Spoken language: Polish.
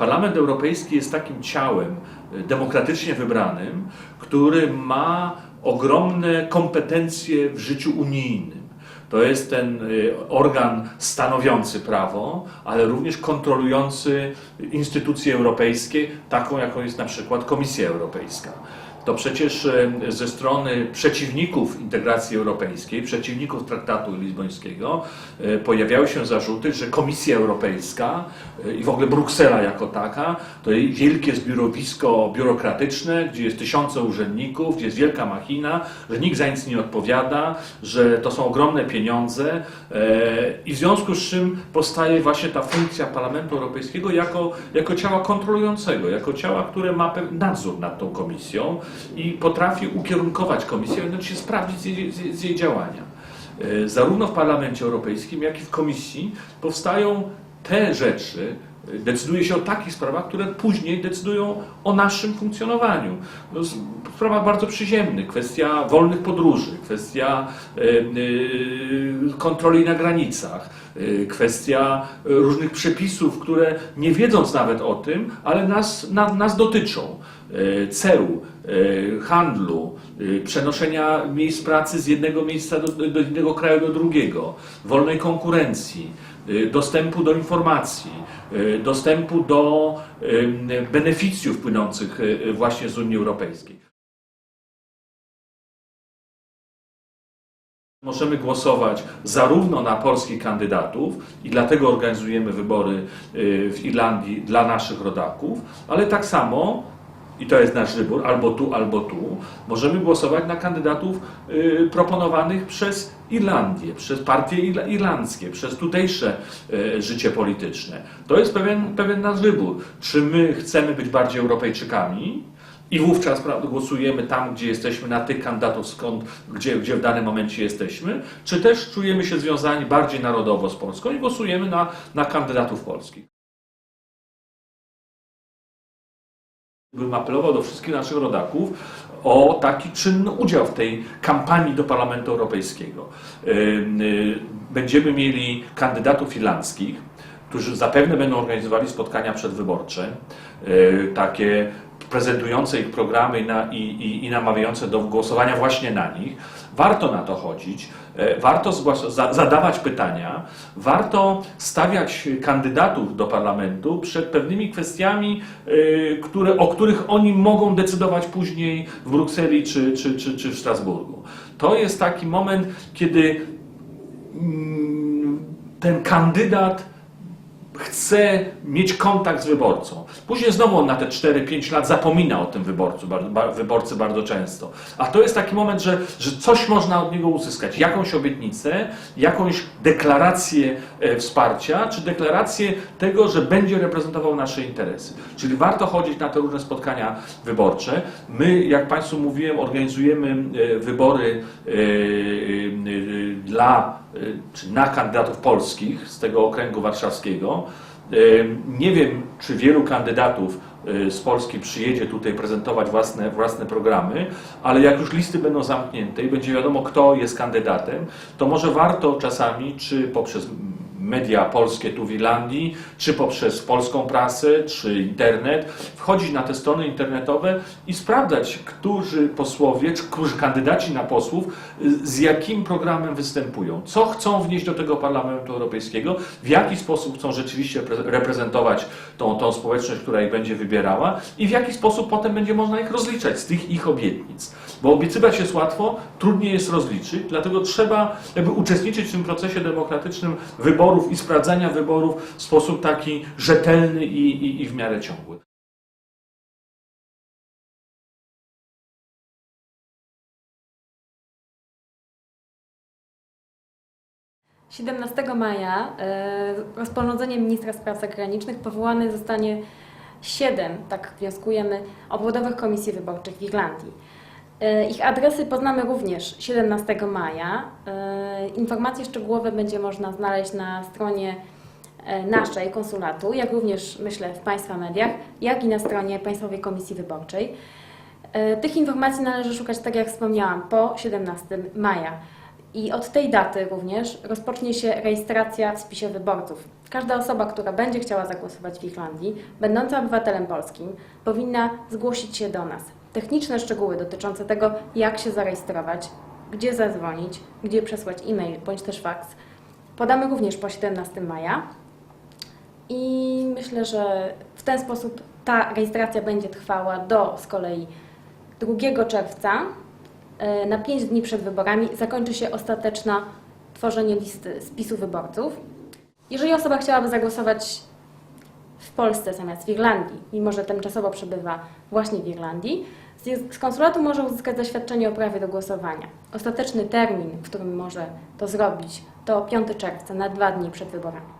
Parlament Europejski jest takim ciałem y, demokratycznie wybranym, który ma ogromne kompetencje w życiu unijnym. To jest ten y, organ stanowiący prawo, ale również kontrolujący instytucje europejskie, taką jaką jest na przykład Komisja Europejska. To przecież ze strony przeciwników integracji europejskiej, przeciwników traktatu lizbońskiego, y, pojawiały się zarzuty, że Komisja Europejska y, i w ogóle Bruksela jako taka to jej wielkie zbiorowisko biurokratyczne, gdzie jest tysiące urzędników, gdzie jest wielka machina, że nikt za nic nie odpowiada, że to są ogromne pieniądze e, i w związku z czym powstaje właśnie ta funkcja Parlamentu Europejskiego jako, jako ciała kontrolującego, jako ciała, które ma nadzór nad tą komisją i potrafi ukierunkować komisję, jednocześnie sprawdzić z jej, z jej- działania. E, Zarówno w Parlamencie Europejskim, jak i w Komisji powstają te rzeczy, e, decyduje się o takich sprawach, które później decydują o naszym funkcjonowaniu. No, s- w sprawach bardzo przyziemnych, kwestia wolnych podróży, kwestia e, kontroli na granicach, kwestia różnych przepisów, które nie wiedząc nawet o tym, ale nas, na, nas dotyczą. E, handlu, e, przenoszenia miejsc pracy z jednego miejsca do, do innego kraju do drugiego, wolnej konkurencji, e, dostępu do informacji, e, dostępu do e, beneficjów płynących e, właśnie z Unii Europejskiej. Możemy głosować zarówno na polskich kandydatów i dlatego organizujemy wybory w Irlandii dla naszych rodaków, ale tak samo, i to jest nasz wybór, albo tu, albo tu, możemy głosować na kandydatów y, proponowanych przez Irlandię, przez partie irla- irlandzkie, przez tutejsze y, życie polityczne. To jest pewien, pewien nasz wybór. Czy my chcemy być bardziej Europejczykami, i wówczas głosujemy tam, gdzie jesteśmy, na tych kandydatów, skąd, gdzie, gdzie w danym momencie jesteśmy, czy też czujemy się związani bardziej narodowo z Polską i głosujemy na, na kandydatów polskich. Bym apelował do wszystkich naszych rodaków o taki czynny udział w tej kampanii do Parlamentu Europejskiego. Ym, y, Będziemy mieli kandydatów irlandzkich, którzy zapewne będą organizowali spotkania przedwyborcze, y, takie prezentujące ich programy i, na, i, i, i namawiające do głosowania właśnie na nich. Warto na to chodzić, e, warto zadawać pytania, warto stawiać kandydatów do parlamentu przed pewnymi kwestiami, e, które, o których oni mogą decydować później w Brukseli czy, czy, czy, czy w Strasburgu. To jest taki moment, kiedy mm, ten kandydat chce mieć kontakt z wyborcą. Później znowu on na te 4-5 lat zapomina o tym wyborcu, wyborcy bardzo często. A to jest taki moment, że, że coś można od niego uzyskać. Jakąś obietnicę, jakąś deklarację e, wsparcia, czy deklarację tego, że będzie reprezentował nasze interesy. Czyli warto chodzić na te różne spotkania wyborcze. My, jak Państwu mówiłem, organizujemy e, wybory e, dla, czy na kandydatów polskich z tego okręgu warszawskiego. E, Nie wiem, czy wielu kandydatów e, z Polski przyjedzie tutaj prezentować własne, własne programy, ale jak już listy będą zamknięte i będzie wiadomo, kto jest kandydatem, to może warto czasami, czy poprzez media polskie tu w Irlandii, czy poprzez polską prasę, czy internet, wchodzić na te strony internetowe i sprawdzać, którzy posłowie, czy którzy kandydaci na posłów z jakim programem występują, co chcą wnieść do tego Parlamentu Europejskiego, w jaki sposób chcą rzeczywiście pre- reprezentować tą, tą społeczność, która ich będzie wybierała i w jaki sposób potem będzie można ich rozliczać z tych ich obietnic. Bo obiecywać jest łatwo, trudniej jest rozliczyć, dlatego trzeba jakby uczestniczyć w tym procesie demokratycznym wyborów i sprawdzania wyborów w sposób taki rzetelny i, i, i w miarę ciągły. - 17 maja e, rozporządzeniem ministra spraw zagranicznych powołane zostanie siedem, tak wnioskujemy, obwodowych komisji wyborczych w Irlandii. E, Ich adresy poznamy również 17 maja. E, Informacje szczegółowe będzie można znaleźć na stronie e, naszej konsulatu, jak również myślę w Państwa mediach, jak i na stronie Państwowej Komisji Wyborczej. Tych informacji należy szukać, tak jak wspomniałam, po 17 maja. I od tej daty również rozpocznie się rejestracja w spisie wyborców. Każda osoba, która będzie chciała zagłosować w Irlandii, będąca obywatelem polskim, powinna zgłosić się do nas. Techniczne szczegóły dotyczące tego, jak się zarejestrować, gdzie zadzwonić, gdzie przesłać e-mail bądź też fax, podamy również po 17 maja. I myślę, że w ten sposób ta rejestracja będzie trwała do z kolei 2 czerwca. E, Na 5 dni przed wyborami zakończy się ostateczne tworzenie listy spisu wyborców. Jeżeli osoba chciałaby zagłosować w Polsce zamiast w Irlandii, mimo że tymczasowo przebywa właśnie w Irlandii, z konsulatu może uzyskać zaświadczenie o prawie do głosowania. Ostateczny termin, w którym może to zrobić, to 5 czerwca, na dwa dni przed wyborami.